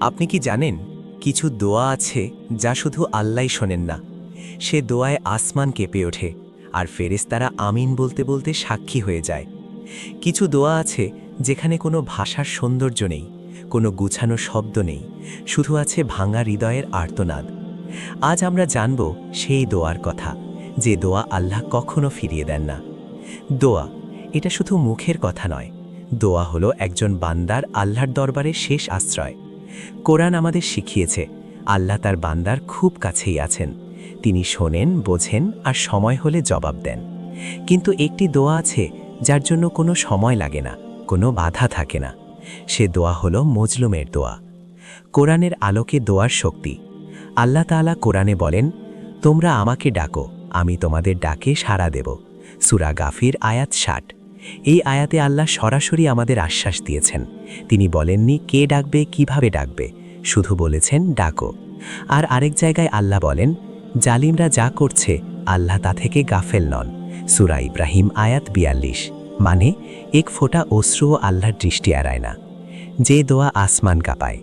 আপনি কি জানেন, কিছু দোয়া আছে যা শুধু আল্লাহই শোনেন না। সে দোয়ায় আসমান কেঁপে ওঠে আর ফেরেশতারা আমিন বলতে বলতে সাক্ষী হয়ে যায়। কিছু দোয়া আছে যেখানে কোনো ভাষার সৌন্দর্য নেই, কোনো গুছানো শব্দ নেই, শুধু আছে ভাঙা হৃদয়ের আর্তনাদ। আজ আমরা জানব সেই দোয়ার কথা, যে দোয়া আল্লাহ কখনো ফিরিয়ে দেন না। দোয়া, এটা শুধু মুখের কথা নয়, দোয়া হলো একজন বান্দার আল্লাহর দরবারে শেষ আশ্রয়। কোরআন আমাদের শিখিয়েছে। আল্লাহ তার বান্দার খুব কাছেই আছেন। তিনি শোনেন, বোঝেন আর সময় হলে জবাব দেন। কিন্তু একটি দোয়া আছে, যার জন্য কোনো সময় লাগে না, কোনো বাধা থাকে না। সে দোয়া হলো মজলুমের দোয়া। কোরআনের আলোকে দোয়ার শক্তি। আল্লাহ তাআলা কোরআনে বলেন, তোমরা আমাকে ডাকো, আমি তোমাদের ডাকে সাড়া দেব। সুরা গাফির আয়াত ষাট। এই আয়াতে আল্লাহ সরাসরি আমাদের আশ্বাস দিয়েছেন। তিনি বলেননি কে ডাকবে, কীভাবে ডাকবে। শুধু বলেছেন, ডাকো। আর আরেক জায়গায় আল্লাহ বলেন, জালিমরা যা করছে, আল্লাহ তা থেকে গাফেল নন। সুরা ইব্রাহিম আয়াত বিয়াল্লিশ। মানে এক ফোঁটা অশ্রুও আল্লাহর দৃষ্টি এড়ায় না। যে দোয়া আসমান কাঁপায়।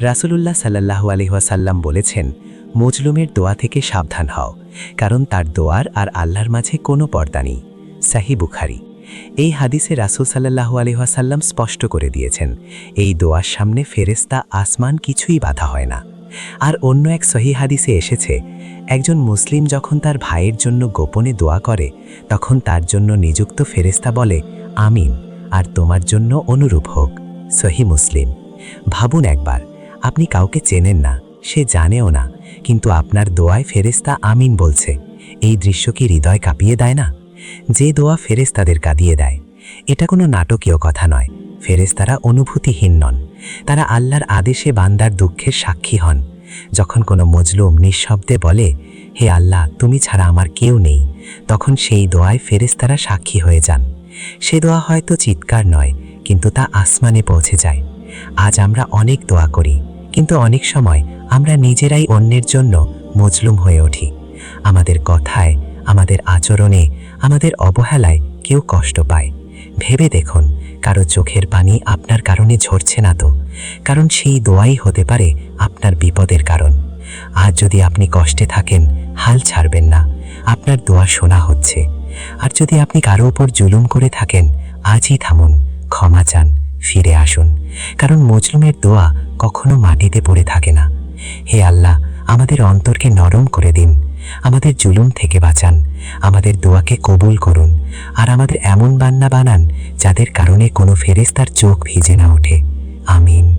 রাসূলুল্লাহ সাল্লাহ আলহাসাল্লাম বলেছেন, মজলুমের দোয়া থেকে সাবধান হও, কারণ তার দোয়ার আর আল্লাহর মাঝে কোনো পর্দা নেই। সাহি বুখারি। এই হাদিসে রাসূল সাল্লাহু আলহাসাল্লাম স্পষ্ট করে দিয়েছেন, এই দোয়ার সামনে ফেরেস্তা আসমান কিছুই বাধা হয় না। আর অন্য এক সহি হাদিসে এসেছে, একজন মুসলিম যখন তার ভাইয়ের জন্য গোপনে দোয়া করে, তখন তার জন্য নিযুক্ত ফেরেস্তা বলে, আমিন, আর তোমার জন্য অনুরূপ হোক। সহি মুসলিম, ভাবুন একবার, আপনি কাউকে চেনেন না, সে জানেও না, কিন্তু আপনার দোয়ায় ফেরেস্তা আমিন বলছে, এই দৃশ্য কি হৃদয় কাঁপিয়ে দেয় না? যে দোয়া ফেরেস্তাদের কাঁদিয়ে দেয়। এটা কোনো নাটকীয় কথা নয়। ফেরেস্তারা অনুভূতিহীন নন। তারা আল্লাহর আদেশে বান্দার দুঃখের সাক্ষী হন। যখন কোনো মজলুম নিঃশব্দে বলে, হে আল্লাহ, তুমি ছাড়া আমার কেউ নেই, তখন সেই দোয়ায় ফেরেস্তারা সাক্ষী হয়ে যান। সে দোয়া হয়তো চিৎকার নয়, কিন্তু তা আসমানে পৌঁছে যায়। আজ আমরা অনেক দোয়া করি, কিন্তু অনেক সময় আমরা নিজেরাই অন্যের জন্য মজলুম হয়ে উঠি। আমাদের কথায় আমাদের আচরণে, আমাদের অবহেলায় কেউ কষ্ট পায়। ভেবে দেখুন, কারও চোখের পানি আপনার কারণে ঝরছে না তো। কারণ সেই দোয়াই হতে পারে আপনার বিপদের কারণ। আর যদি আপনি কষ্টে থাকেন, হাল ছাড়বেন না। আপনার দোয়া শোনা হচ্ছে। আর যদি আপনি কারও ওপর জুলুম করে থাকেন, আজই থামুন, ক্ষমা চান, ফিরে আসুন। কারণ মজলুমের দোয়া কখনো মাটিতে পড়ে থাকে না। হে আল্লাহ, আমাদের অন্তরকে নরম করে দিন। আমাদের জুলুম থেকে বাঁচান, আমাদের দোয়াকে কবুল করুন, আর আমাদের এমন বান্না বানান যাদের কারণে কোনো ফেরেস্তার চোখ ভিজে না ওঠে। আমিন।